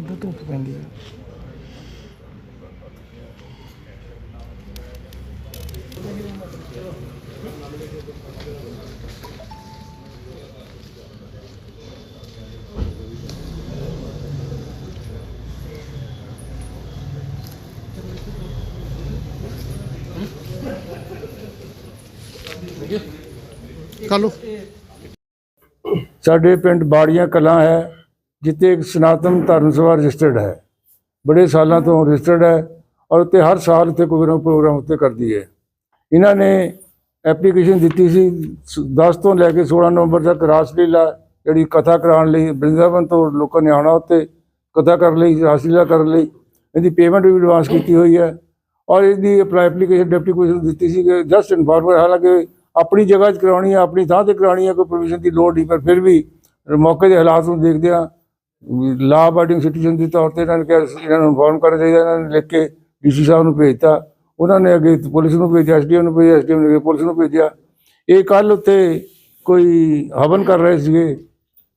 ਉਦੋਂ ਧੁੱਪ ਪੈਂਦੀ ਹੈ ਕਾਲੂ ਸਾਡੇ ਪਿੰਡ ਬਾੜੀਆਂ ਕਲਾਂ ਹੈ। ਜਿੱਥੇ ਇੱਕ ਸਨਾਤਨ ਧਰਮ ਸਭਾ ਰਜਿਸਟਰਡ ਹੈ। ਬੜੇ ਸਾਲਾਂ ਤੋਂ ਰਜਿਸਟਰਡ ਹੈ ਔਰ ਉੱਤੇ ਹਰ ਸਾਲ ਉੱਤੇ ਕੋਈ ਨਾ ਪ੍ਰੋਗਰਾਮ ਉੱਤੇ ਕਰਦੀ ਹੈ। ਇਹਨਾਂ ਨੇ ਐਪਲੀਕੇਸ਼ਨ ਦਿੱਤੀ ਸੀ ਸ- 10 ਤੋਂ ਲੈ ਕੇ 16 ਨਵੰਬਰ ਤੱਕ ਰਾਸਲੀਲਾ ਜਿਹੜੀ ਕਥਾ ਕਰਾਉਣ ਲਈ ਬ੍ਰਿੰਦਾਵਨ ਤੋਂ ਲੋਕਾਂ ਨੇ ਆਉਣਾ ਉੱਤੇ ਕਥਾ ਕਰਨ ਲਈ, ਰਾਸਲੀਲਾ ਕਰਨ ਲਈ। ਇਹਦੀ ਪੇਮੈਂਟ ਵੀ ਐਡਵਾਂਸ ਕੀਤੀ ਹੋਈ ਹੈ ਔਰ ਇਹਦੀ ਅਪਲਾਈ ਐਪਲੀਕੇਸ਼ਨ ਡਿਪਟੀ ਕਮਿਸ਼ਨਰ ਦਿੱਤੀ ਸੀ ਕਿ ਜਸਟ ਇਨਫਾਰਮਰ ਹਾਲਾਂਕਿ ਆਪਣੀ ਜਗ੍ਹਾ 'ਚ ਕਰਾਉਣੀ ਹੈ, ਆਪਣੀ ਥਾਂ ਤੇ ਕਰਾਉਣੀ ਹੈ, ਕੋਈ ਪਰਮਿਸ਼ਨ ਦੀ ਲੋੜ ਨਹੀਂ, ਪਰ ਫਿਰ ਵੀ ਮੌਕੇ ਦੇ ਹਾਲਾਤ ਨੂੰ ਦੇਖਦਿਆਂ ਲਾ ਅਬਾਈਡਿੰਗ ਸਿਟੀਜ਼ਨ ਦੇ ਤੌਰ ਤੇ ਇਹਨਾਂ ਨੇ ਕਿਹਾ ਸੀ, ਇਹਨਾਂ ਨੂੰ ਇਨਫੋਰਮ ਕਰਨਾ ਚਾਹੀਦਾ, ਇਹਨਾਂ ਨੇ ਲਿਖ ਕੇ ਡੀਸੀ ਸਾਹਿਬ ਨੂੰ ਭੇਜਤਾ। ਉਹਨਾਂ ਨੇ ਅੱਗੇ ਪੁਲਿਸ ਨੂੰ ਭੇਜਿਆ ਐਸਡੀਐਮ ਨੂੰ ਭੇਜਿਆ ਐਸਡੀਐਮ ਨੇ ਅੱਗੇ ਪੁਲਿਸ ਨੂੰ ਭੇਜਿਆ। ਇਹ ਕੱਲ ਉੱਤੇ ਕੋਈ ਹਵਨ ਕਰ ਰਹੇ ਸੀਗੇ।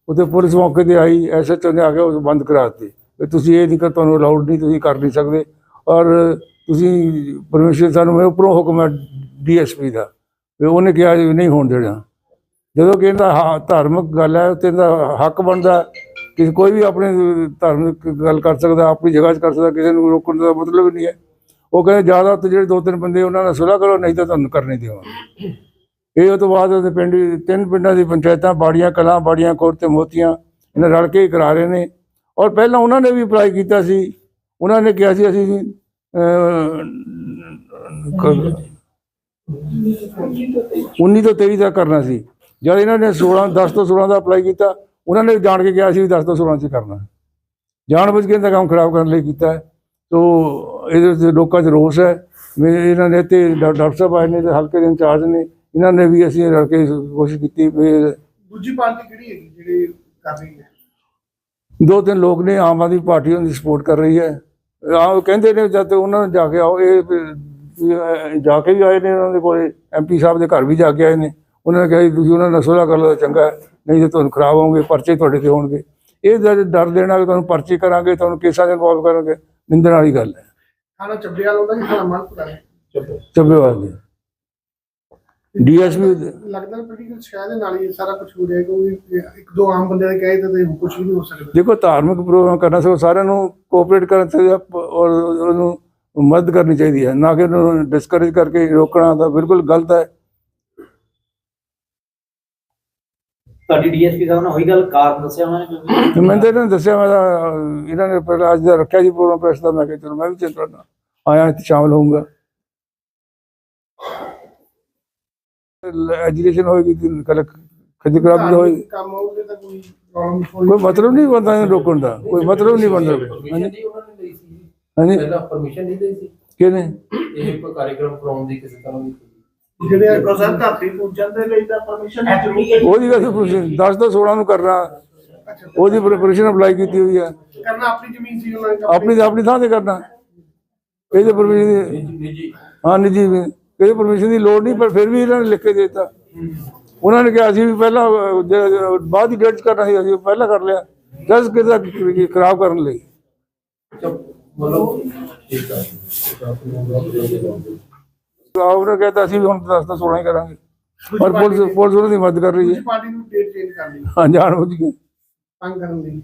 ਉੱਥੇ ਪੁਲਿਸ ਮੌਕੇ ਤੇ ਆਈ ਐਸਐਚਓ ਨੇ ਆ ਕੇ ਉਸ ਬੰਦ ਕਰਾ ਦਿੱਤੀ। ਵੀ ਤੁਸੀਂ ਇਹ ਨਹੀਂ ਕਰ ਤੁਹਾਨੂੰ ਅਲਾਉਡ ਨਹੀਂ, ਤੁਸੀਂ ਕਰ ਨਹੀਂ ਸਕਦੇ। ਔਰ ਤੁਸੀਂ ਪਰਮਿਸ਼ਨ ਸਾਨੂੰ ਮੇਰੇ ਉੱਪਰੋਂ ਹੁਕਮ ਹੈ ਡੀਐਸਪੀ ਦਾ। ਵੀ ਉਹਨੇ ਕਿਹਾ ਜੀ ਨਹੀਂ ਹੋਣ ਦੇਣਾ। ਜਦੋਂ ਕਿ ਇਹਦਾ ਹਾ- ਧਾਰਮਿਕ ਗੱਲ ਹੈ ਤੇ ਇਹਦਾ ਹੱਕ ਬਣਦਾ। ਕਿ ਕੋਈ ਵੀ ਆਪਣੇ ਧਾਰਮਿਕ ਗੱਲ ਕਰ ਸਕਦਾ ਆਪਣੀ ਜਗ੍ਹਾ 'ਚ ਕਰ ਸਕਦਾ ਕਿਸੇ ਨੂੰ ਰੋਕਣ ਦਾ ਮਤਲਬ ਨਹੀਂ ਹੈ। ਉਹ ਕਹਿੰਦੇ ਜ਼ਿਆਦਾ ਉੱਤੇ ਜਿਹੜੇ ਦੋ ਤਿੰਨ ਬੰਦੇ ਉਹਨਾਂ ਨਾਲ ਸੁਲ੍ਹਾ ਕਰੋ ਨਹੀਂ ਤਾਂ ਤੁਹਾਨੂੰ ਕਰਨੀ ਦੇਵਾਂਗੇ। ਇਹ ਉਹ ਤੋਂ ਬਾਅਦ ਉਹਦੇ ਪਿੰਡ ਤਿੰਨ ਪਿੰਡਾਂ ਦੀ ਪੰਚਾਇਤਾਂ ਬਾੜੀਆਂ ਕਲਾਂ ਬਾੜੀਆਂ ਕੋਟ ਤੇ ਮੋਤੀਆਂ ਇਹਨਾਂ ਰਲ ਕੇ ਹੀ ਕਰਾ ਰਹੇ ਨੇ। ਔਰ ਪਹਿਲਾਂ ਉਹਨਾਂ ਨੇ ਵੀ ਅਪਲਾਈ ਕੀਤਾ ਸੀ। ਉਹਨਾਂ ਨੇ ਕਿਹਾ ਸੀ ਅਸੀਂ ਅਹ, 19 ਤੋਂ 23 ਦਾ ਕਰਨਾ ਸੀ। ਜਦ ਇਹਨਾਂ ਨੇ 16 10 ਤੋਂ 16 ਦਾ ਅਪਲਾਈ ਕੀਤਾ ਉਹਨਾਂ ਨੇ ਜਾਣ ਕੇ ਕਿਹਾ ਸੀ ਵੀ 10 ਤੋਂ 16 ਚ ਕਰਨਾ। ਜਾਣ ਬੁੱਝ ਕੇ ਇਹਦਾ ਕੰਮ ਖਰਾਬ ਕਰਨ ਲਈ ਕੀਤਾ ਤੋ ਇਹਦੇ ਤੇ ਲੋਕਾਂ 'ਚ ਰੋਸ ਹੈ। ਮੇਰੇ ਇਹਨਾਂ ਨੇ ਤੇ ਡਾਕਟਰ ਸਾਹਿਬ ਆਏ ਨੇ ਤੇ ਹਲਕੇ ਦੇ ਇੰਚਾਰਜ ਨੇ। ਇਹਨਾਂ ਨੇ ਵੀ ਅਸੀਂ ਰਲ ਕੇ ਕੋਸ਼ਿਸ਼ ਕੀਤੀ ਵੀ ਦੂਜੀ ਪਾਰਟੀ ਕਿਹੜੀ ਹੈਗੀ ਜਿਹੜੀ ਕਰ ਰਹੀ ਹੈ? ਦੋ ਤਿੰਨ ਲੋਕ ਨੇ ਆਮ ਆਦਮੀ ਪਾਰਟੀ ਉਹਨਾਂ ਦੀ ਸਪੋਰਟ ਕਰ ਰਹੀ ਹੈ। ਆਹ ਕਹਿੰਦੇ ਨੇ ਜਦ ਉਹਨਾਂ ਨੂੰ ਜਾ ਕੇ ਆਓ ਇਹ ਜਾ ਕੇ ਵੀ ਆਏ ਨੇ ਉਹਨਾਂ ਦੇ ਕੋਲੇ। ਐਮਪੀ ਸਾਹਿਬ ਦੇ ਘਰ ਵੀ ਜਾ ਕੇ ਆਏ ਨੇ। ਉਹਨਾਂ ਨੇ ਕਿਹਾ ਤੁਸੀਂ ਉਹਨਾਂ ਨਾਲ ਸੁਲ੍ਹਾ ਕਰ ਲਓ ਤਾਂ ਚੰਗਾ ਹੈ। ਨਹੀਂ ਤਾਂ ਤੁਹਾਨੂੰ ਖਰਾਬ ਹੋਣਗੇ ਪਰਚੇ ਤੁਹਾਡੇ ਤੇ ਹੋਣਗੇ। ਇਹ ਡਰ ਡਰ ਦੇਣਾ ਕਿ ਤੁਹਾਨੂੰ ਪਰਚੇ ਕਰਾਂਗੇ ਤੁਹਾਨੂੰ ਕੇਸਾਂ 'ਚ ਇਨਵੋਲਵ ਕਰਾਂਗੇ ਨਿੰਦਣ ਵਾਲੀ ਗੱਲ ਹੈ। ਥਾਣਾ ਚੱਬਿਆਲ ਹੁੰਦਾ ਕਿ ਥਾਣਾ ਮਨਪੁਰਾ ਹੈ। ਚੱਬੇਵਾਲ ਦੀ ਡੀਐਸਪੀ ਲੱਗਦਾ ਪੋਲੀਟੀਕਲ ਸ਼ਾਇਦ ਨਾਲ ਹੀ ਇਹ ਸਾਰਾ ਕੁਝ ਹੋ ਰਿਹਾ ਕਿਉਂਕਿ ਇੱਕ ਦੋ ਆਮ ਬੰਦੇ ਦੇ ਕਹੇ ਤਾਂ ਕੁਝ ਵੀ ਨਹੀਂ ਹੋ ਸਕਦਾ। ਦੇਖੋ ਧਾਰਮਿਕ ਪ੍ਰੋਗਰਾਮ ਕਰਨਾ ਸੋ ਸਾਰਿਆਂ ਨੂੰ ਕੋਆਪਰੇਟ ਕਰਨਾ ਚਾਹੀਦਾ ਔਰ ਉਹਨੂੰ ਮਦਦ ਕਰਨੀ ਚਾਹੀਦੀ ਹੈ। ਨਾ ਕਿ ਉਹਨੂੰ ਡਿਸਕਰੇਜ ਕਰਕੇ ਰੋਕਣਾ ਤਾਂ ਬਿਲਕੁਲ ਗਲਤ ਹੈ। ਤੁਹਾਡੀ ਡੀਐਸਪੀ ਸਾਹਿਬ ਨਾਲ ਹੋਈ ਗੱਲ ਕਾਰਨ ਦੱਸਿਆ ਉਹਨਾਂ ਨੇ ਤੇ ਮੈਂ ਤਾਂ ਇਹਨਾਂ ਨੇ ਦੱਸਿਆ ਮੈਂ ਤਾਂ, ਅਹ, ਇਹਨਾਂ ਨੇ ਪਹਿਲਾਂ ਅੱਜ ਦਾ ਰੱਖਿਆ ਜੀ ਪ੍ਰੋਗਰਾਮ ਪ੍ਰੈਸ ਦਾ ਮੈਂ ਕਿਹਾ ਚਲੋ ਮੈਂ ਵੀ ਚਿੰਤਾ ਨਾਲ ਆਇਆ ਇੱਥੇ ਸ਼ਾਮਲ ਹੋਊਂਗਾ। ਐਜੂਕੇਸ਼ਨ ਹੋਏਗੀ ਕਿ ਕੱਲ ਖੱਜ ਖਰਾਬੀ ਹੋਏਗੀ ਕੰਮ ਹੋਊਗੇ ਤਾਂ ਕੋਈ ਪ੍ਰੋਬਲਮ ਕੋਈ ਮਤਲਬ ਨਹੀਂ ਬਣਦਾ ਇਹਨੂੰ ਰੋਕਣ ਦਾ ਕੋਈ ਮਤਲਬ ਨਹੀਂ ਬਣਦਾ ਪਰਮਿਸ਼ਨ ਨਹੀਂ ਉਹਨਾਂ ਨੇ ਲਈ ਸੀ ਹਾਂਜੀ। ਪਹਿਲਾਂ ਪਰਮਿਸ਼ਨ ਨਹੀਂ ਲਈ ਸੀ। ਕਿਹਨੇ? ਇਹ ਕੋਈ ਕਾਰਜਕ੍ਰਮ ਕਰਾਉਣ ਦੀ ਕਿਸੇ ਤਰ੍ਹਾਂ ਦੀ ਜਿਹੜੇ ਪ੍ਰੋਸੈਸ ਧਰਤੀ ਪੂਜਣ ਦੇ ਲਈ ਤਾਂ ਪਰਮਿਸ਼ਨ ਜ਼ਰੂਰੀ ਹੈ ਉਹਦੀ ਪ੍ਰੋਸ਼ਨ 10 ਤੋਂ 16 ਨੂੰ ਕਰਨਾ। ਉਹਦੀ ਪ੍ਰੈਪਰੇਸ਼ਨ ਅਪਲਾਈ ਕੀਤੀ ਹੋਈ ਹੈ। ਕਰਨਾ ਆਪਣੀ ਜ਼ਮੀਨ ਸੀ ਉਹਨਾਂ ਨੇ ਆਪਣੀ ਆਪਣੀ ਥਾਂ ਤੇ ਕਰਨਾ। ਇਹਦੇ ਪਰਮਿਸ਼ਨ ਹਾਂ ਨਿੱਜੀ ਇਹਦੇ ਪਰਮਿਸ਼ਨ ਦੀ ਲੋੜ ਨਹੀਂ ਪਰ ਫਿਰ ਵੀ ਇਹਨਾਂ ਨੇ ਲਿਖ ਕੇ ਦੇ ਦਿੱਤਾ। ਉਹਨਾਂ ਨੇ ਕਿਹਾ ਸੀ ਵੀ ਪਹਿਲਾਂ ਬਾਅਦ ਹੀ ਡੇਟ 'ਚ ਕਰਨਾ ਸੀ ਅਸੀਂ ਪਹਿਲਾਂ ਕਰ ਲਿਆ। ਜਸ ਕਿਦਾ ਖਰਾਬ ਕਰਨ ਲਈ। ਮਤਲਬ ਠੀਕ ਹੈ ਉਹਨੇ ਕਹਿੰਦਾ ਅਸੀਂ ਹੁਣ 10 ਤੋਂ 16 ਹੀ ਕਰਾਂਗੇ। ਪਰ ਪੁਲਿਸ ਪੁਲਿਸ ਉਹਨਾਂ ਦੀ ਮਦਦ ਕਰ ਰਹੀ ਹੈ। ਪਾਰਟੀ ਨੂੰ ਡੇਟ ਚੇਂਜ ਕਰ ਲਈ। ਹਾਂ ਜਾਣ ਬੁੱਝ ਕੇ। ਤੰਗ ਕਰਨ ਲਈ।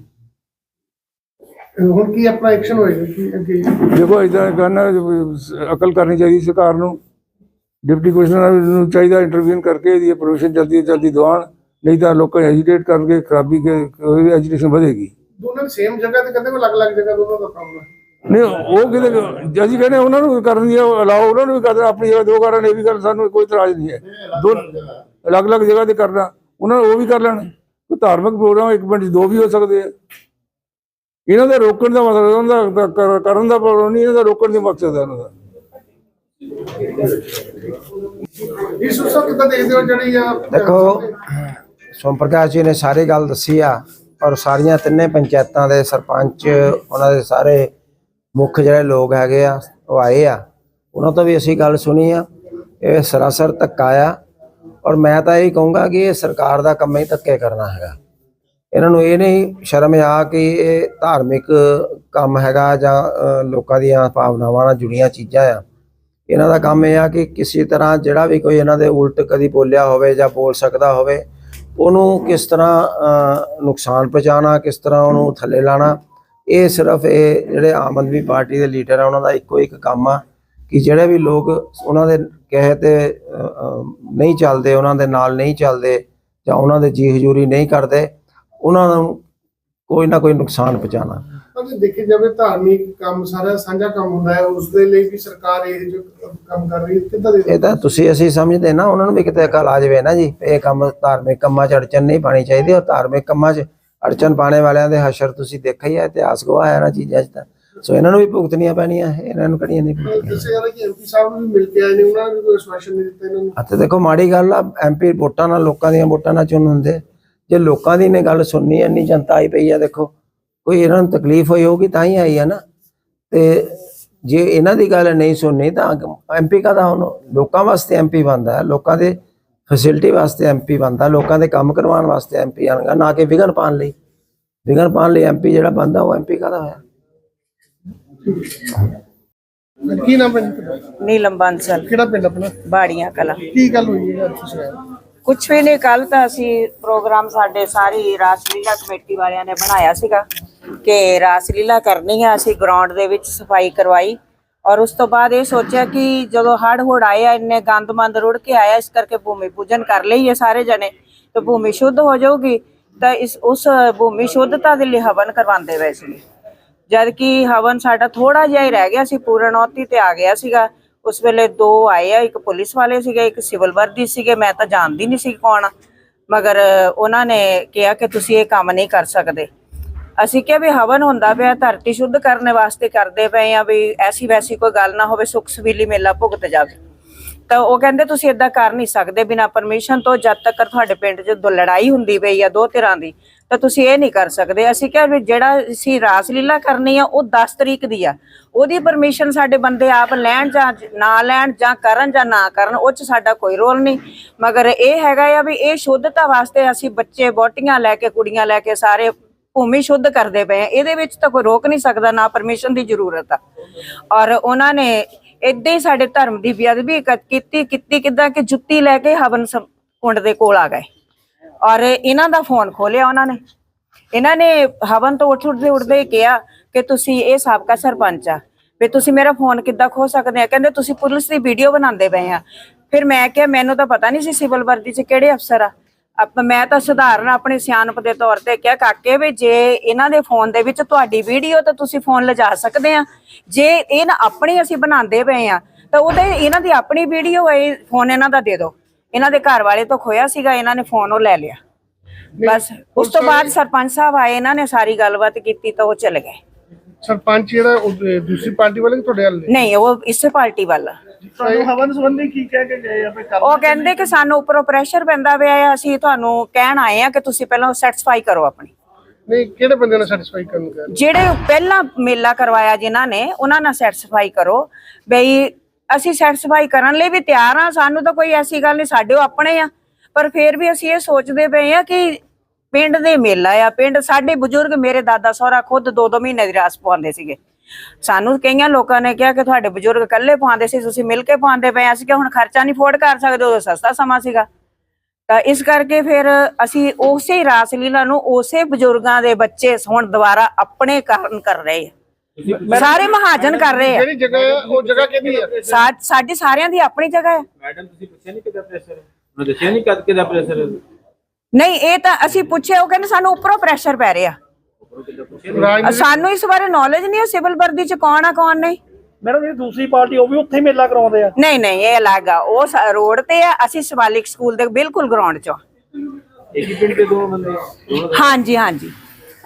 ਹੁਣ ਕੀ ਆਪਣਾ ਐਕਸ਼ਨ ਹੋਏਗਾ? ਕੀ ਅੱਗੇ? ਦੇਖੋ ਇਦਾਂ ਕਰਨਾ ਅਕਲ ਕਰਨੀ ਚਾਹੀਦੀ ਸਰਕਾਰ ਨੂੰ। ਡਿਪਟੀ ਕਮਿਸ਼ਨਰ ਨੂੰ ਚਾਹੀਦਾ ਇੰਟਰਵਿਊਨ ਕਰਕੇ ਇਹਦੀ ਪਰਮਿਸ਼ਨ ਜਲਦੀ ਜਲਦੀ ਦਿਵਾਉਣ। ਨਹੀਂ ਤਾਂ ਲੋਕ ਹੈਜੀਟੇਟ ਕਰਕੇ ਖਰਾਬੀ ਕੇ ਐਜੂਕੇਸ਼ਨ ਵਧੇਗੀ। ਦੋਨਾਂ ਸੇਮ ਜਗ੍ਹਾ ਤੇ ਕਹਿੰਦੇ ਕੋਈ ਅਲੱਗ-ਅਲੱਗ ਜਗ੍ਹਾ ਦੋਨਾਂ ਦਾ ਪ੍ਰੋਬਲਮ ਹੈ। ਨਹੀਂ ਉਹ ਕਿਤੇ ਅਸੀਂ ਕਹਿੰਦੇ ਉਹਨਾਂ ਨੂੰ ਵੀ ਕਰਨ ਦੀ ਅਲਾਓ ਉਹਨਾਂ ਨੂੰ ਵੀ ਕਰਨਾ ਆਪਣੀ ਜਗ੍ਹਾ ਦੋ ਕਰਨ ਇਹ ਵੀ ਗੱਲ ਸਾਨੂੰ ਕੋਈ ਇਤਰਾਜ਼ ਨਹੀਂ ਹੈ। ਦੋ ਅਲੱਗ-ਅਲੱਗ ਜਗ੍ਹਾ ਤੇ ਕਰਨਾ ਉਹਨਾਂ ਨੂੰ ਉਹ ਵੀ ਕਰ ਲੈਣ। ਕੋਈ ਧਾਰਮਿਕ ਪ੍ਰੋਗਰਾਮ ਇੱਕ ਮਿੰਟ 'ਚ ਦੋ ਵੀ ਹੋ ਸਕਦੇ ਆ। ਇਹਨਾਂ ਦਾ ਰੋਕਣ ਦਾ ਮਤਲਬ ਉਹਨਾਂ ਦਾ ਕਰ- ਕਰਨ ਦਾ ਪ੍ਰੋਗਰਾਮ ਨਹੀਂ ਇਹਨਾਂ ਦਾ ਰੋਕਣ ਦਾ ਮਕਸਦ ਹੈ ਉਹਨਾਂ ਦਾ। ਦੇਖੋ ਸੋਮ ਪ੍ਰਕਾਸ਼ ਜੀ ਨੇ ਸਾਰੀ ਗੱਲ ਦੱਸੀ ਆ ਔਰ ਸਾਰੀਆਂ ਤਿੰਨੇ ਪੰਚਾਇਤਾਂ ਦੇ ਸਰਪੰਚ ਉਹਨਾਂ ਦੇ ਸਾਰੇ ਮੁੱਖ ਜਿਹੜੇ ਲੋਕ ਹੈਗੇ ਆ, ਉਹ ਆਏ ਆ। ਉਹਨਾਂ ਤੋਂ ਵੀ ਅਸੀਂ ਗੱਲ ਸੁਣੀ ਆ। ਇਹ ਸਰਾਸਰ ਧੱਕਾ ਆ। ਔਰ ਮੈਂ ਤਾਂ ਇਹ ਕਹੂੰਗਾ ਕਿ ਇਹ ਸਰਕਾਰ ਦਾ ਕੰਮ ਹੀ ਧੱਕੇ ਕਰਨਾ ਹੈਗਾ। ਇਹਨਾਂ ਨੂੰ ਇਹ ਨਹੀਂ ਸ਼ਰਮ ਆ ਕਿ ਇਹ ਧਾਰਮਿਕ ਕੰਮ ਹੈਗਾ ਜਾਂ ਲੋਕਾਂ ਦੀਆਂ ਭਾਵਨਾਵਾਂ ਨਾਲ ਜੁੜੀਆਂ ਚੀਜ਼ਾਂ ਆ। ਇਹਨਾਂ ਦਾ ਕੰਮ ਇਹ ਆ ਕਿ ਕਿਸੇ ਤਰ੍ਹਾਂ ਜਿਹੜਾ ਵੀ ਕੋਈ ਇਹਨਾਂ ਦੇ ਉਲਟ ਕਦੀ ਬੋਲਿਆ ਹੋਵੇ ਜਾਂ ਬੋਲ ਸਕਦਾ ਹੋਵੇ, ਉਹਨੂੰ ਕਿਸ ਤਰ੍ਹਾਂ ਨੁਕਸਾਨ ਪਹੁੰਚਾਉਣਾ, ਕਿਸ ਤਰ੍ਹਾਂ ਉਹਨੂੰ ਥੱਲੇ ਲਾਣਾ ਇਹ ਸਿਰਫ ਇਹ ਜਿਹੜੇ ਆਮ ਆਦਮੀ ਪਾਰਟੀ ਦੇ ਲੀਡਰ ਆ ਉਹਨਾਂ ਦਾ ਇੱਕੋ ਇੱਕ ਕੰਮ ਆ ਕਿ ਜਿਹੜੇ ਵੀ ਲੋਕ ਉਹਨਾਂ ਦੇ ਕਹੇ ਤੇ ਨਹੀਂ ਚੱਲਦੇ ਉਹਨਾਂ ਦੇ ਨਾਲ ਨਹੀਂ ਚੱਲਦੇ ਜਾਂ ਉਹਨਾਂ ਦੇ ਜੀ ਹਜ਼ੂਰੀ ਨਹੀਂ ਕਰਦੇ ਉਹਨਾਂ ਨੂੰ ਕੋਈ ਨਾ ਕੋਈ ਨੁਕਸਾਨ ਪਹੁੰਚਾਉਣਾ। ਪਰ ਜੇ ਦੇਖੇ ਜਾਵੇ ਧਾਰਮਿਕ ਕੰਮ ਸਾਰਾ ਸਾਂਝਾ ਕੰਮ ਹੁੰਦਾ ਹੈ ਉਸ ਦੇ ਲਈ ਵੀ ਸਰਕਾਰ ਇਹ ਜੋ ਕੰਮ ਕਰ ਰਹੀ ਹੈ ਕਿੱਦਾਂ ਦੇ ਇਹ ਤਾਂ ਤੁਸੀਂ ਅਸੀਂ ਸਮਝਦੇ ਨਾ ਉਹਨਾਂ ਨੂੰ ਵੀ ਕਿਤੇ ਅਕਲ ਆ ਜਾਵੇ ਨਾ ਜੀ ਇਹ ਕੰਮ ਧਾਰਮਿਕ ਕੰਮਾਂ 'ਚ ਅੜਚਨ ਨਹੀਂ ਪਾਣੀ ਚਾਹੀਦੀ ਔਰ ਧਾਰਮਿਕ ਕੰਮਾਂ 'ਚ ਅੜਚਨ ਪਾਣੇ ਵਾਲਿਆਂ ਦੇ ਹਸ਼ਰ ਤੁਸੀਂ ਦੇਖਿਆ ਹੀ ਹੈ ਇਤਿਹਾਸ ਗਵਾਹ ਹੈ ਨਾ ਚੀਜ਼ਾਂ 'ਚ ਤਾਂ। ਸੋ ਇਹਨਾਂ ਨੂੰ ਵੀ ਭੁਗਤਣੀਆਂ ਪੈਣੀਆਂ ਇਹਨਾਂ ਨੂੰ ਕਿਹੜੀਆਂ ਨਹੀਂ ਭੁਗਤਣੀਆਂ। ਦੱਸਿਆ ਕਿ ਐਮਪੀ ਸਾਹਿਬ ਨੂੰ ਵੀ ਮਿਲ ਕੇ ਆਏ ਨੇ ਉਹਨਾਂ ਨੇ ਕੋਈ ਸਪੈਸ਼ਲ ਨਹੀਂ ਦਿੱਤਾ ਇਹਨਾਂ ਨੂੰ। ਅਤੇ ਦੇਖੋ ਮਾੜੀ ਗੱਲ ਆ ਐਮਪੀ ਵੋਟਾਂ ਨਾਲ ਲੋਕਾਂ ਦੀਆਂ ਵੋਟਾਂ ਨਾਲ ਚੁਣ ਹੁੰਦੇ। ਜੇ ਲੋਕਾਂ ਦੀ ਨੇ ਗੱਲ ਸੁਣਨੀ ਇੰਨੀ ਜਨਤਾ ਆਈ ਪਈ ਆ ਦੇਖੋ ਕੋਈ ਇਹਨਾਂ ਨੂੰ ਤਕਲੀਫ ਹੋਈ ਹੋਊਗੀ ਤਾਂ ਹੀ ਆਈ ਆ ਨਾ। ਤੇ ਜੇ ਇਹਨਾਂ ਦੀ ਗੱਲ ਨਹੀਂ ਸੁਣਨੀ ਤਾਂ ਐਮਪੀ ਕਦਾ ਹੁਣ? ਲੋਕਾਂ ਵਾਸਤੇ ਐਮਪੀ ਬਣਦਾ ਹੈ ਲੋਕਾਂ ਦੇ ਫੈਸਿਲਿਟੀ ਵਾਸਤੇ ਐਮਪੀ ਬਣਦਾ ਲੋਕਾਂ ਦੇ ਕੰਮ ਕਰਵਾਉਣ ਵਾਸਤੇ ਐਮਪੀ ਆਣਗਾ ਨਾ ਕਿ ਵਿਗਨ ਪਾਉਣ ਲਈ। ਵਿਗਨ ਪਾਉਣ ਲਈ ਐਮਪੀ ਜਿਹੜਾ ਬਣਦਾ ਉਹ ਐਮਪੀ ਕਦਾ ਹੋਇਆ? ਕੀ ਨਾਮ ਹੈ? ਨੀਲਮ ਬਾਂਸਲ। ਕਿਹੜਾ ਪਿੰਡ ਆਪਣਾ? ਬਾੜੀਆਂ ਕਲਾ। ਕੀ ਗੱਲ ਹੋਈ ਹੈ ਅੱਜ ਆਏ? ਕੁਛ ਵੀ ਨਹੀਂ ਕੱਲ ਤਾਂ ਅਸੀਂ ਪ੍ਰੋਗਰਾਮ ਸਾਡੇ ਸਾਰੀ ਰਾਸਲੀਲਾ ਕਮੇਟੀ ਵਾਲਿਆਂ ਨੇ ਬਣਾਇਆ ਸੀਗਾ ਕਿ ਰਾਸਲੀਲਾ ਕਰਨੀ ਆ ਅਸੀਂ ਗਰਾਊਂਡ ਦੇ ਵਿੱਚ ਸਫ਼ਾਈ ਕਰਵਾਈ। ਔਰ ਉਸ ਤੋਂ ਬਾਅਦ ਇਹ ਸੋਚਿਆ ਕਿ ਜਦੋਂ ਹੜ ਹੁੜ ਆਇਆ ਇੰਨੇ ਗੰਦ ਮੰਦ ਰੁੜ ਕੇ ਆਇਆ ਇਸ ਕਰਕੇ ਭੂਮੀ ਪੂਜਨ ਕਰ ਲਈਏ ਸਾਰੇ ਜਣੇ, ਤੇ ਭੂਮੀ ਸ਼ੁੱਧ ਹੋ ਜਾਊਗੀ, ਤਾਂ ਇਸ, ਉਸ ਭੂਮੀ ਸ਼ੁੱਧਤਾ ਦੇ ਲਈ ਹਵਨ ਕਰਵਾਉਂਦੇ ਪਏ ਸੀ ਜਦ ਕਿ ਹਵਨ ਸਾਡਾ ਥੋੜਾ ਜਿਹਾ ਹੀ ਰਹਿ ਗਿਆ ਸੀ, ਪੂਰਨੌਤੀ ਤੇ ਆ ਗਿਆ ਸੀਗਾ, ਉਸ ਵੇਲੇ ਦੋ ਆਏ ਆ, ਇੱਕ ਪੁਲਿਸ ਵਾਲੇ ਸੀਗੇ, ਇੱਕ ਸਿਵਲ ਵਰਦੀ ਸੀਗੇ, ਮੈਂ ਤਾਂ ਜਾਣਦੀ ਨਹੀਂ ਸੀ ਕੌਣ, ਮਗਰ ਉਹਨਾਂ ਨੇ ਕਿਹਾ ਕਿ ਤੁਸੀਂ ਇਹ ਕੰਮ ਨਹੀਂ ਕਰ ਸਕਦੇ। ਅਸੀਂ ਕਿਹਾ ਵੀ ਹਵਨ ਹੁੰਦਾ ਪਿਆ, ਧਰਤੀ ਸ਼ੁੱਧ ਕਰਨ ਵਾਸਤੇ ਕਰਦੇ ਪਏ ਆ ਵੀ ਐਸੀ ਵੈਸੀ ਕੋਈ ਗੱਲ ਨਾ ਹੋਵੇ, ਸੁਖ ਸਵੀਲੀ ਮੇਲਾ ਭੁਗਤ ਜਾਵੇ। ਤਾਂ ਉਹ ਕਹਿੰਦੇ ਤੁਸੀਂ ਇਦਾਂ ਕਰ ਨਹੀਂ ਸਕਦੇ, ਬਿਨਾ ਪਰਮਿਸ਼ਨ ਤੋਂ ਜਦ ਤੱਕ ਤੁਹਾਡੇ ਪਿੰਡ 'ਚ ਦੋ ਲੜਾਈ ਹੁੰਦੀ ਪਈ ਆ ਦੋ ਧਿਰਾਂ ਦੀ, ਤਾਂ ਤੁਸੀਂ ਇਹ ਨਹੀਂ ਕਰ ਸਕਦੇ। ਅਸੀਂ ਕਿਹਾ ਵੀ ਜਿਹੜਾ ਅਸੀਂ ਰਾਸ ਲੀਲਾ ਕਰਨੀ ਆ, ਉਹ 10 ਤਰੀਕ ਦੀ ਆ। ਉਹਦੀ ਪਰਮਿਸ਼ਨ ਸਾਡੇ ਬੰਦੇ ਆਪ ਲੈਣ ਜਾਂ ਨਾ ਲੈਣ ਜਾਂ ਕਰਨ ਜਾਂ ਨਾ ਕਰਨ, ਉਹ 'ਚ ਸਾਡਾ ਕੋਈ ਰੋਲ ਨਹੀਂ। ਮਗਰ ਇਹ ਹੈਗਾ ਆ ਵੀ ਇਹ ਸ਼ੁੱਧਤਾ ਵਾਸਤੇ ਅਸੀਂ ਬੱਚੇ ਬੋਟੀਆਂ ਲੈ ਕੇ, ਕੁੜੀਆਂ ਲੈ ਕੇ ਸਾਰੇ ਭੂਮੀ ਸ਼ੁੱਧ ਕਰਦੇ ਪਏ ਆ, ਇਹਦੇ ਵਿੱਚ ਤਾਂ ਕੋਈ ਰੋਕ ਨਹੀਂ ਸਕਦਾ, ਨਾ ਪਰਮਿਸ਼ਨ ਦੀ ਜ਼ਰੂਰਤ ਆ। ਔਰ ਉਹਨਾਂ ਨੇ ਏਦਾਂ ਹੀ ਸਾਡੇ ਧਰਮ ਦੀ ਬੇਅਦਬੀ ਕੀਤੀ ਕੀਤੀ ਕਿਦਾਂ ਕਿ ਜੁੱਤੀ ਲੈ ਕੇ ਹਵਨ ਕੁੰਡ ਦੇ ਕੋਲ ਆ ਗਏ। ਔਰ ਇਹਨਾਂ ਦਾ ਫੋਨ ਖੋਲਿਆ ਉਹਨਾਂ ਨੇ। ਇਹਨਾਂ ਨੇ ਹਵਨ ਤੋਂ ਉੱਠ ਉੱਠਦੇ ਉੱਠਦੇ ਕਿਹਾ ਕਿ ਤੁਸੀਂ ਇਹ ਸਾਬਕਾ ਸਰਪੰਚ ਆ, ਵੀ ਤੁਸੀਂ ਮੇਰਾ ਫੋਨ ਕਿੱਦਾਂ ਖੋ ਸਕਦੇ ਆ? ਕਹਿੰਦੇ ਤੁਸੀਂ ਪੁਲਿਸ ਦੀ ਵੀਡੀਓ ਬਣਾਉਂਦੇ ਪਏ ਆ। ਫਿਰ ਮੈਂ ਕਿਹਾ, ਮੈਨੂੰ ਤਾਂ ਪਤਾ ਨਹੀਂ ਸੀ ਸਿਵਲ ਵਰਦੀ 'ਚ ਕਿਹੜੇ ਅਫਸਰ ਆ। ਮੈਂ ਤਾਂ ਸਧਾਰਨ ਆਪਣੇ ਸਿਆਣਪ ਦੇ ਤੌਰ ਤੇ ਕਿਹਾ ਕਾਕੇ ਵੀ ਜੇ ਇਹਨਾਂ ਦੇ ਫੋਨ ਦੇ ਵਿੱਚ ਤੁਹਾਡੀ ਵੀਡੀਓ ਤਾਂ ਤੁਸੀਂ ਫੋਨ ਲਿਜਾ ਸਕਦੇ ਆ। ਜੇ ਇਹ ਨਾ ਆਪਣੀ ਅਸੀਂ ਬਣਾਉਂਦੇ ਪਏ ਆ ਤਾਂ ਉਹਦੇ ਇਹਨਾਂ ਦੀ ਆਪਣੀ ਵੀਡੀਓ ਹੈ ਫੋਨ ਇਹਨਾਂ ਦਾ ਦੇ ਦਿਓ ਇਹਨਾਂ ਦੇ ਘਰ ਵਾਲੇ ਤੋਂ ਖੋਇਆ ਸੀਗਾ ਇਹਨਾਂ ਨੇ ਫੋਨ ਉਹ ਲੈ ਲਿਆ। ਬਸ ਉਸ ਤੋਂ ਬਾਅਦ ਸਰਪੰਚ ਸਾਹਿਬ ਆਏ ਇਹਨਾਂ ਨੇ ਸਾਰੀ ਗੱਲਬਾਤ ਕੀਤੀ ਤਾਂ ਉਹ ਚਲੇ ਗਏ। ਸਰਪੰਚ ਜਿਹੜਾ ਦੂਸਰੀ ਪਾਰਟੀ ਵਾਲੇ ਤੁਹਾਡੇ ਵੱਲ? ਨਹੀਂ ਉਹ ਇਸੇ ਪਾਰਟੀ ਵੱਲ। ਤੁਹਾਨੂੰ ਹਵਨ ਸੰਬੰਧੀ ਕੀ ਕਹਿ ਕੇ ਗਏ ਆ ਵੀ ਕਰ ਉਹ ਕਹਿੰਦੇ ਕਿ ਸਾਨੂੰ ਉੱਪਰੋਂ ਪ੍ਰੈਸ਼ਰ ਪੈਂਦਾ ਪਿਆ ਹੈ ਅਸੀਂ ਤੁਹਾਨੂੰ ਕਹਿਣ ਆਏ ਆ ਕਿ ਤੁਸੀਂ ਪਹਿਲਾਂ ਸੈਟੀਸਫਾਈ ਕਰੋ ਆਪਣੀ। ਨਹੀਂ ਕਿਹੜੇ ਬੰਦੇ ਨਾਲ ਸੈਟੀਸਫਾਈ ਕਰਨ ਨੂੰ ਰਹੇ? ਜਿਹੜੇ ਪਹਿਲਾਂ ਮੇਲਾ ਕਰਵਾਇਆ ਜਿਨ੍ਹਾਂ ਨੇ ਉਹਨਾਂ ਨਾਲ ਸੈਟੀਸਫਾਈ ਕਰੋ। ਬਈ ਅਸੀਂ ਸੈਟੀਸਫਾਈ ਕਰਨ ਲਈ ਵੀ ਤਿਆਰ ਆ ਸਾਨੂੰ ਤਾਂ ਕੋਈ ਐਸੀ ਗੱਲ ਨਹੀਂ ਸਾਡੇ ਉਹ ਆਪਣੇ ਆ। ਪਰ ਫਿਰ ਵੀ ਅਸੀਂ ਇਹ ਸੋਚਦੇ ਪਏ ਆ ਕਿ ਪਿੰਡ ਦੇ ਮੇਲਾ ਆ ਪਿੰਡ ਸਾਡੇ ਬਜ਼ੁਰਗ ਮੇਰੇ ਦਾਦਾ ਸਹੁਰਾ ਖੁਦ ਦੋ ਦੋ ਮਹੀਨੇ ਦੀ ਰਾਸ ਪਵਾਉਂਦੇ ਸੀਗੇ। ਸਾਨੂੰ ਕਈਆਂ ਲੋਕਾਂ ਨੇ ਕਿਹਾ ਕਿ ਤੁਹਾਡੇ ਬਜ਼ੁਰਗ ਇਕੱਲੇ ਪਵਾਉਂਦੇ ਸੀ ਤੁਸੀਂ ਮਿਲ ਕੇ ਪਵਾਉਂਦੇ ਪਏ। ਅਸੀਂ ਕਿ ਹੁਣ ਖਰਚਾ ਨਹੀਂ ਫੋਰਡ ਕਰ ਸਕਦੇ ਉਦੋਂ ਸਸਤਾ ਸਮਾਂ ਸੀਗਾ। ਤਾਂ ਇਸ ਕਰਕੇ ਫਿਰ ਅਸੀਂ ਉਸੇ ਰਾਸ ਲੀਲਾ ਨੂੰ ਉਸੇ ਬਜ਼ੁਰਗਾਂ ਦੇ ਬੱਚੇ ਹੁਣ ਦੁਬਾਰਾ ਆਪਣੇ ਕਾਰਨ ਕਰ ਰਹੇ ਆ। ਸਾਰੇ ਮਹਾਜਨ ਕਰ ਰਹੇ ਆ। ਜਿਹੜੀ ਜਗ੍ਹਾ ਹੈ ਉਹ ਜਗ੍ਹਾ ਕਿਹਦੀ ਹੈ? ਸਾਡੀ ਸਾਰਿਆਂ ਦੀ ਆਪਣੀ ਜਗ੍ਹਾ ਹੈ। ਮੈਡਮ ਤੁਸੀਂ ਪੁੱਛਿਆ ਨਹੀਂ ਕਿਦਾ ਪ੍ਰੈਸ਼ਰ ਉਹਨੇ ਦੱਸਿਆ ਨਹੀਂ ਕਦ ਪ੍ਰੈਸ਼ਰ ਨਹੀਂ ਇਹ ਤਾਂ ਅਸੀਂ ਪੁੱਛਿਆ ਉਹ ਕਹਿੰਦੇ ਸਾਨੂੰ ਉੱਪਰੋਂ ਪ੍ਰੈਸ਼ਰ ਪੈ ਰਿਹਾ। ਸਾਨੂੰ ਇਸ ਬਾਰੇ ਨੌਲੇਜ ਨਹੀਂ ਹੈ ਸਿਵਲ ਵਰਦੀ ਚ ਕੌਣ ਆ ਕੌਣ ਨਹੀਂ। ਮੈਡਮ ਜਿਹੜੀ ਦੂਸਰੀ ਪਾਰਟੀ ਉਹ ਵੀ ਉੱਥੇ ਹੀ ਮੇਲਾ ਕਰਾਉਂਦੇ ਆ। ਨਹੀਂ ਨਹੀਂ ਇਹ ਅਲੱਗ ਆ। ਉਹ ਸ- ਰੋਡ ਤੇ ਆ ਅਸੀਂ ਸਵਾਲਿਕ ਸਕੂਲ ਦੇ ਬਿਲਕੁਲ ਗਰਾਊਂਡ 'ਚ। ਆ। ਇੱਕ ਹੀ ਪਿੰਡ ਦੇ ਦੋ ਬੰਦੇ? ਦੋਨੋਂ ਹਾਂਜੀ ਹਾਂਜੀ।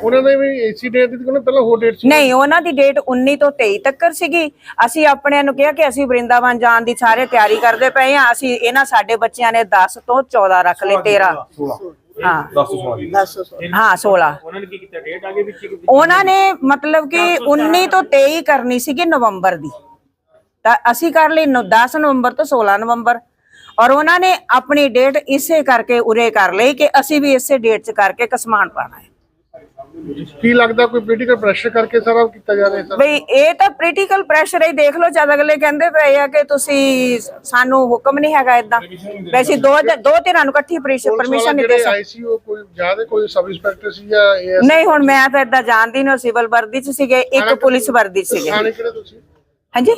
ਉਹਨਾਂ ਨੇ ਵੀ ਏਸੀ ਡੇਟ ਦਿੱਤੀ ਉਹਨਾਂ ਪਹਿਲਾਂ ਹੋਰ ਡੇਟ ਸੀ। ਨਹੀਂ ਉਹਨਾਂ ਦੀ ਡੇਟ 19 ਤੋਂ 23 ਤੱਕ ਸੀਗੀ। ਅਸੀਂ ਆਪਣਿਆਂ ਨੂੰ ਕਿਹਾ ਕਿ ਅਸੀਂ ਵਰਿੰਦਾਵਨ ਜਾਣ ਦੀ ਸਾਰੇ ਤਿਆਰੀ ਕਰਦੇ ਪਏ ਆ। ਅਸੀਂ ਇਹਨਾਂ ਸਾਡੇ ਬੱਚਿਆਂ ਨੇ 10 ਤੋਂ 14 ਰੱਖ ਲਏ 13 ਹਾਂ। 10 ਹਾਂ 16 ਉਹਨਾਂ ਨੇ ਕੀ ਕੀਤਾ? ਡੇਟ ਆਗੇ ਵਿੱਚ ਹੀ ਉਹਨਾਂ ਨੇ ਮਤਲਬ ਕਿ 19 ਤੋਂ 23 ਕਰਨੀ ਸੀਗੀ ਨਵੰਬਰ ਦੀ। ਤਾਂ ਅਸੀਂ ਕਰ ਲਈ ਨੌ- 10 ਨਵੰਬਰ ਤੋਂ 16 ਨਵੰਬਰ। ਔਰ ਉਹਨਾਂ ਨੇ ਆਪਣੀ ਡੇਟ ਇਸੇ ਕਰਕੇ ਉਰੇ ਕਰ ਲਈ ਕਿ ਅਸੀਂ ਵੀ ਇਸੇ ਡੇਟ 'ਚ ਕਰਕੇ ਕਸਮਾਨ ਪਾਣਾ ਹੈ। ਕੀ ਲੱਗਦਾ ਕੋਈ ਪੋਲੀਟੀਕਲ ਪ੍ਰੈਸ਼ਰ ਕਰਕੇ ਸਾਰਾ ਕੀਤਾ ਜਾ ਰਿਹਾ ਹੈ? ਬਈ ਇਹ ਤਾਂ ਪੋਲੀਟੀਕਲ ਪ੍ਰੈਸ਼ਰ ਹੀ ਦੇਖ ਲਓ ਜਦ ਅਗਲੇ ਕਹਿੰਦੇ ਪਏ ਆ ਕਿ ਤੁਸੀਂ ਸਾਨੂੰ ਹੁਕਮ ਨਹੀਂ ਹੈਗਾ ਇਦਾਂ ਵੈਸੇ ਦੋ ਦੋ ਧਿਰਾਂ ਨੂੰ ਇਕੱਠੀ ਪਰਮਿਸ਼ਨ ਨਹੀਂ ਦੇ ਸਕਦੇ। ਕੋਈ ਜ਼ਿਆਦਾ ਕੋਈ ਸਬ ਇੰਸਪੈਕਟਰ ਸੀ ਜਾਂ ਨਹੀਂ ਹੁਣ ਮੈਂ ਤਾਂ ਇਦਾਂ ਜਾਣਦੀ ਨਹੀਂ ਸਿਵਲ ਵਰਦੀ ਚ ਸੀਗੇ ਇੱਕ ਪੁਲਿਸ ਵਰਦੀ ਚ ਸੀਗੇ। ਥਾਣੇ ਕਿਹੜੇ ਤੁਸੀਂ? ਹਾਂਜੀ?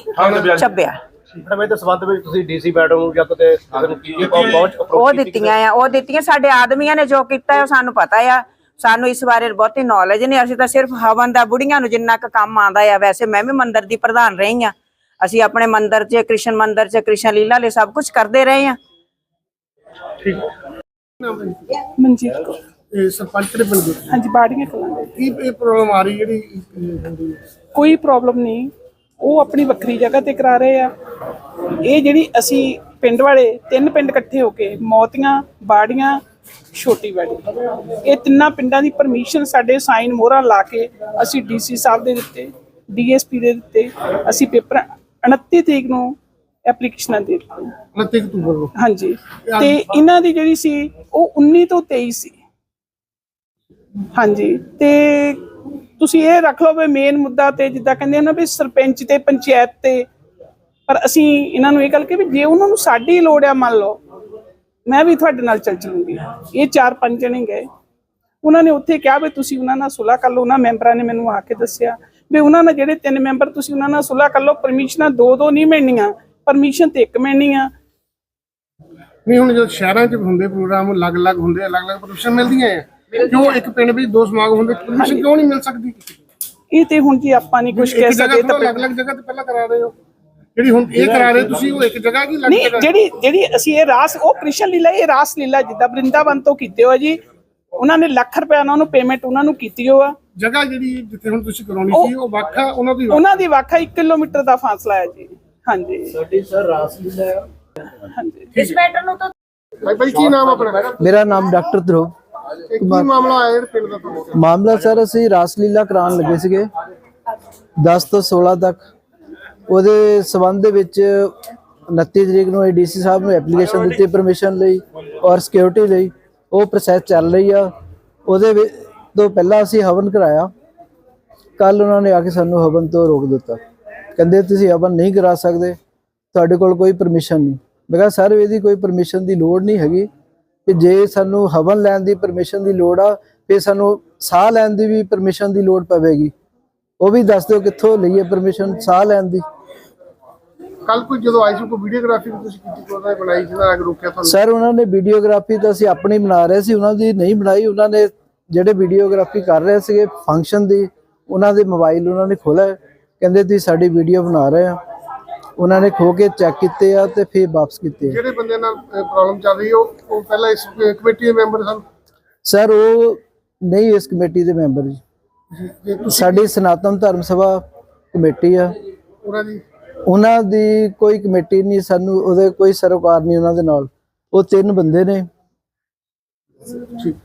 ਚੱਬਿਆ। ਮੈਡਮ ਇਹਦੇ ਸੰਬੰਧ ਵਿੱਚ ਤੁਸੀਂ ਡੀਸੀ ਮੈਡਮ ਨੂੰ ਜਾਂ ਕਿਤੇ ਕਿਸੇ ਨੂੰ ਕੀ ਪਹੁੰਚ ਉਹ ਦਿੱਤੀਆਂ ਆ ਉਹ ਦਿੱਤੀਆਂ ਸਾਡੇ ਆਦਮੀਆਂ ਨੇ ਜੋ ਕੀਤਾ ਉਹ ਸਾਨੂੰ ਪਤਾ ਆ। ਸਾਨੂੰ ਇਸ ਬਾਰੇ ਬਹੁਤੀ ਨੌਲੇਜ ਨਹੀਂ ਅਸੀਂ ਤਾਂ ਸਿਰਫ ਹਵਨ ਦਾ ਬੁੜੀਆਂ ਨੂੰ ਜਿੰਨਾ ਕੁ ਕੰਮ ਆਂਦਾ ਆ ਵੈਸੇ ਮੈਂ ਵੀ ਮੰਦਿਰ ਦੀ ਪ੍ਰਧਾਨ ਰਹੀ ਆ ਅਸੀਂ ਆਪਣੇ ਮੰਦਿਰ 'ਚ ਕ੍ਰਿਸ਼ਨ ਮੰਦਿਰ 'ਚ ਕ੍ਰਿਸ਼ਨ ਲੀਲਾ ਲਈ ਸਭ ਕੁਝ ਕਰਦੇ ਰਹੇ ਆ ਮਨਜੀਤ ਕੌਰ। ਇਹ ਸਰਪੰਚ ਕਿਹੜੇ ਪਿੰਡ ਦੇ? ਹਾਂਜੀ ਬਾੜੀਆਂ ਕਲਾਂ ਦੇ। ਕੀ ਇਹ ਪ੍ਰੋਬਲਮ ਆ ਰਹੀ ਜਿਹੜੀ ਇਹ ਹੁੰਦੀ ਹੈ? ਕੋਈ ਪ੍ਰੋਬਲਮ ਨਹੀਂ। ਉਹ ਆਪਣੀ ਵੱਖਰੀ ਜਗ੍ਹਾ ਤੇ ਕਰਾ ਰਹੇ ਆ। ਇਹ ਜਿਹੜੀ ਅਸੀਂ ਪਿੰਡ ਵਾਲੇ ਤਿੰਨ ਪਿੰਡ ਇਕੱਠੇ ਹੋ ਕੇ ਮੌਤੀਆਂ ਬਾੜੀਆਂ ਛੋਟੀ ਬਾੜੀ ਇਹ ਤਿੰਨਾਂ ਪਿੰਡਾਂ ਦੀ ਪਰਮਿਸ਼ਨ ਸਾਡੇ ਸਾਈਨ ਮੋਹਰਾਂ ਲਾ ਕੇ ਅਸੀਂ ਡੀਸੀ ਸਾਹਿਬ ਦੇ ਦਿੱਤੇ ਡੀਐਸਪੀ ਦੇ ਦਿੱਤੇ ਅਸੀਂ ਪੇਪਰ 29 ਤਰੀਕ ਨੂੰ ਐਪਲੀਕੇਸ਼ਨਾਂ ਦੇ ਦਿੱਤੀਆਂ 29 ਅਕਤੂਬਰ ਨੂੰ? ਹਾਂਜੀ। ਤੇ ਇਹਨਾਂ ਦੀ ਜਿਹੜੀ ਸੀ ਉਹ 19 ਤੋਂ 23 ਸੀ। ਹਾਂਜੀ। ਤੇ ਤੁਸੀਂ ਇਹ ਰੱਖ ਲਓ ਵੀ ਮੇਨ ਮੁੱਦਾ ਤੇ ਜਿੱਦਾਂ ਕਹਿੰਦੇ ਆ ਨਾ ਵੀ ਸਰਪੰਚ ਤੇ ਪੰਚਾਇਤ ਤੇ ਪਰ ਅਸੀਂ ਇਹਨਾਂ ਨੂੰ ਇਹ ਗੱਲ ਕਿ ਵੀ ਜੇ ਉਹਨਾਂ ਨੂੰ ਸਾਡੀ ਲੋੜ ਆ ਮੰਨ ਲਓ ਮੈਂ ਵੀ ਤੁਹਾਡੇ ਨਾਲ ਚੱਲ ਚਲੂੰਗੀ। ਇਹ ਚਾਰ ਪੰਜ ਜਣੇ ਗਏ। ਉਹਨਾਂ ਨੇ ਉੱਥੇ ਕਿਹਾ ਵੀ ਤੁਸੀਂ ਉਹਨਾਂ ਨਾਲ ਸੁਲਾਹ ਕਰ ਲਓ। ਉਹਨਾਂ ਮੈਂਬਰਾਂ ਨੇ ਮੈਨੂੰ ਆ ਕੇ ਦੱਸਿਆ ਵੀ ਉਹਨਾਂ ਨਾਲ ਜਿਹੜੇ ਤਿੰਨ ਮੈਂਬਰ ਤੁਸੀਂ ਉਹਨਾਂ ਨਾਲ ਸੁਲਾਹ ਕਰ ਲਓ ਪਰਮਿਸ਼ਨਾਂ ਦੋ ਦੋ ਨਹੀਂ ਮਿਲਣੀਆਂ। ਪਰਮਿਸ਼ਨ ਤੇ ਇੱਕ ਮਿਲਣੀ ਆ। ਨਹੀਂ ਹੁਣ ਜਦੋਂ ਸ਼ਹਿਰਾਂ 'ਚ ਹੁੰਦੇ ਪ੍ਰੋਗਰਾਮ ਅਲੱਗ-ਅਲੱਗ ਹੁੰਦੇ ਅਲੱਗ-ਅਲੱਗ ਪਰਮਿਸ਼ਨ ਮਿਲਦੀਆਂ ਹੈ ਕਿਉਂ ਇੱਕ ਪਿੰਡ ਵਿੱਚ ਦੋ ਸਮਾਗਮ ਹੁੰਦੇ ਪਰਮਿਸ਼ਨ ਕਿਉਂ ਨਹੀਂ ਮਿਲ ਸਕਦੀ? ਇਹ ਤੇ ਹੁਣ ਜੀ ਆਪਾਂ ਨਹੀਂ ਕੁਝ ਕਹਿ ਸਕਦੇ ਤਾਂ ਅਲੱਗ-ਅਲੱਗ ਜਗ੍ਹਾ ਤੇ ਪਹਿਲਾਂ ਕਰਾ ਰਹੇ ਹੋ। ਜਿਹੜੀ ਹੁਣ ਇਹ ਕਰਾ ਰਹੇ ਤੁਸੀਂ ਉਹ ਇੱਕ ਜਗ੍ਹਾ ਕੀ ਲੱਗ ਨਹੀਂ ਜਿਹੜੀ ਜਿਹੜੀ ਅਸੀਂ ਇਹ ਰਾਸ ਉਹ ਕ੍ਰਿਸ਼ਨ ਲੀਲਾ ਇਹ ਰਾਸ ਲੀਲਾ ਜਿੱਦਾਂ ਬ੍ਰਿੰਦਾਵਨ ਤੋਂ ਕੀਤੇ ਹੋ ਜੀ ਉਹਨਾਂ ਨੇ ਲੱਖ ਰੁਪਏ ਉਹਨਾਂ ਨੂੰ ਪੇਮੈਂਟ ਉਹਨਾਂ ਨੂੰ ਕੀਤੀ ਹੋ ਆ। ਜਗ੍ਹਾ ਜਿਹੜੀ ਜਿੱਥੇ ਹੁਣ ਤੁਸੀਂ ਕਰਾਉਣੀ ਸੀ ਉਹ ਵੱਖ ਉਹਨਾਂ ਦੀ। ਉਹਨਾਂ ਦੀ ਵਾਖਾ 1 ਕਿਲੋਮੀਟਰ ਦਾ ਫਾਸਲਾ ਹੈ ਜੀ। ਹਾਂਜੀ। ਸਾਡੀ ਸਰ ਰਾਸਲੀਲਾ ਹਾਂਜੀ। ਇਸ ਮੈਟਰ ਨੂੰ ਤਾਂ ਭਾਈ ਭਾਈ ਕੀ ਨਾਮ ਆਪਣਾ? ਮੇਰਾ ਨਾਮ ਡਾਕਟਰ ਧਰੁਵ। ਕੀ ਮਾਮਲਾ ਆਇਆ ਪਿੰਡ ਦਾ ਮਾਮਲਾ ਸਰ ਅਸੀਂ ਰਾਸਲੀਲਾ ਕਰਾਉਣ ਲੱਗੇ ਸੀਗੇ। 10 ਤੋਂ 16 ਤੱਕ ਉਹਦੇ ਸਬੰਧ ਦੇ ਵਿੱਚ 29 ਤਰੀਕ ਨੂੰ ਡੀਸੀ ਸਾਹਿਬ ਨੂੰ ਐਪਲੀਕੇਸ਼ਨ ਦਿੱਤੀ ਪਰਮਿਸ਼ਨ ਲਈ ਔਰ ਸਿਕਿਉਰਿਟੀ ਲਈ। ਉਹ ਪ੍ਰੋਸੈਸ ਚੱਲ ਰਹੀ ਆ। ਉਹਦੇ ਵਿੱਚ ਤੋਂ ਪਹਿਲਾਂ ਅਸੀਂ ਹਵਨ ਕਰਾਇਆ। ਕੱਲ ਉਹਨਾਂ ਨੇ ਆ ਕੇ ਸਾਨੂੰ ਹਵਨ ਤੋਂ ਰੋਕ ਦਿੱਤਾ। ਕਹਿੰਦੇ, ਤੁਸੀਂ ਹਵਨ ਨਹੀਂ ਕਰਾ ਸਕਦੇ। ਤੁਹਾਡੇ ਕੋਲ ਕੋਈ ਪਰਮਿਸ਼ਨ ਨਹੀਂ। ਮੈਂ ਕਿਹਾ, ਸਰ, ਇਹਦੀ ਕੋਈ ਪਰਮਿਸ਼ਨ ਦੀ ਲੋੜ ਨਹੀਂ ਹੈਗੀ। ਕਿ ਜੇ ਸਾਨੂੰ ਹਵਨ ਲੈਣ ਦੀ ਪਰਮਿਸ਼ਨ ਦੀ ਲੋੜ ਆ, ਫਿਰ ਸਾਨੂੰ ਸਾਹ ਲੈਣ ਦੀ ਵੀ ਪਰਮਿਸ਼ਨ ਦੀ ਲੋੜ ਪਵੇਗੀ। ਉਹ ਵੀ ਦੱਸ ਦਿਓ ਕਿੱਥੋਂ ਲਈਏ ਪਰਮਿਸ਼ਨ ਸਾਹ ਲੈਣ ਦੀ। ਕੱਲ ਕੋਈ ਜਦੋਂ ਆਈ ਸੀ ਕੋਈ ਵੀਡੀਓਗ੍ਰਾਫੀ ਵੀ ਤੁਸੀਂ ਕੀਤੀ ਕੋਈ ਉਹਨਾਂ ਨੇ ਬਣਾਈ ਜਿਹਦਾ ਅਗ ਰੋਕਿਆ ਤੁਹਾਨੂੰ? ਸਰ ਉਹਨਾਂ ਨੇ ਵੀਡੀਓਗ੍ਰਾਫੀ ਤਾਂ ਅਸੀਂ ਆਪਣੀ ਬਣਾ ਰਹੇ ਸੀ ਉਹਨਾਂ ਦੀ ਨਹੀਂ ਬਣਾਈ ਉਹਨਾਂ ਨੇ ਜਿਹੜੇ ਵੀਡੀਓਗ੍ਰਾਫੀ ਕਰ ਰਹੇ ਸੀਗੇ ਫੰਕਸ਼ਨ ਦੀ ਉਹਨਾਂ ਦੇ ਮੋਬਾਈਲ ਉਹਨਾਂ ਨੇ ਖੋਲ੍ਹਿਆ ਕਹਿੰਦੇ ਤੁਸੀਂ ਸਾਡੀ ਵੀਡੀਓ ਬਣਾ ਰਹੇ ਆ ਉਹਨਾਂ ਨੇ ਖੋ ਕੇ ਚੈੱਕ ਕੀਤੇ ਆ ਤੇ ਫਿਰ ਵਾਪਸ ਕੀਤੇ ਆ। ਜਿਹੜੇ ਬੰਦੇ ਨਾਲ ਪ੍ਰੋਬਲਮ ਚੱਲ ਰਹੀ ਉਹ ਉਹ ਪਹਿਲਾਂ ਇਸ ਕਮੇਟੀ ਦੇ ਮੈਂਬਰ ਸਨ? ਸਰ ਉਹ ਨਹੀਂ ਇਸ ਕਮੇਟੀ ਦੇ ਮੈਂਬਰ ਜੀ। ਜੇ ਤੁਸੀਂ ਸਾਡੀ ਸਨਾਤਨ ਧਰਮ ਸਭਾ ਕਮੇਟੀ ਆ। ਉਹਨਾਂ ਦੀ ਉਹਨਾਂ ਦੀ ਕੋਈ ਕਮੇਟੀ ਨਹੀਂ, ਸਾਨੂੰ ਉਹਦੇ ਕੋਈ ਸਰੋਕਾਰ ਨਹੀਂ ਉਹਨਾਂ ਦੇ ਨਾਲ। ਉਹ ਤਿੰਨ ਬੰਦੇ ਨੇ। ਠੀਕ।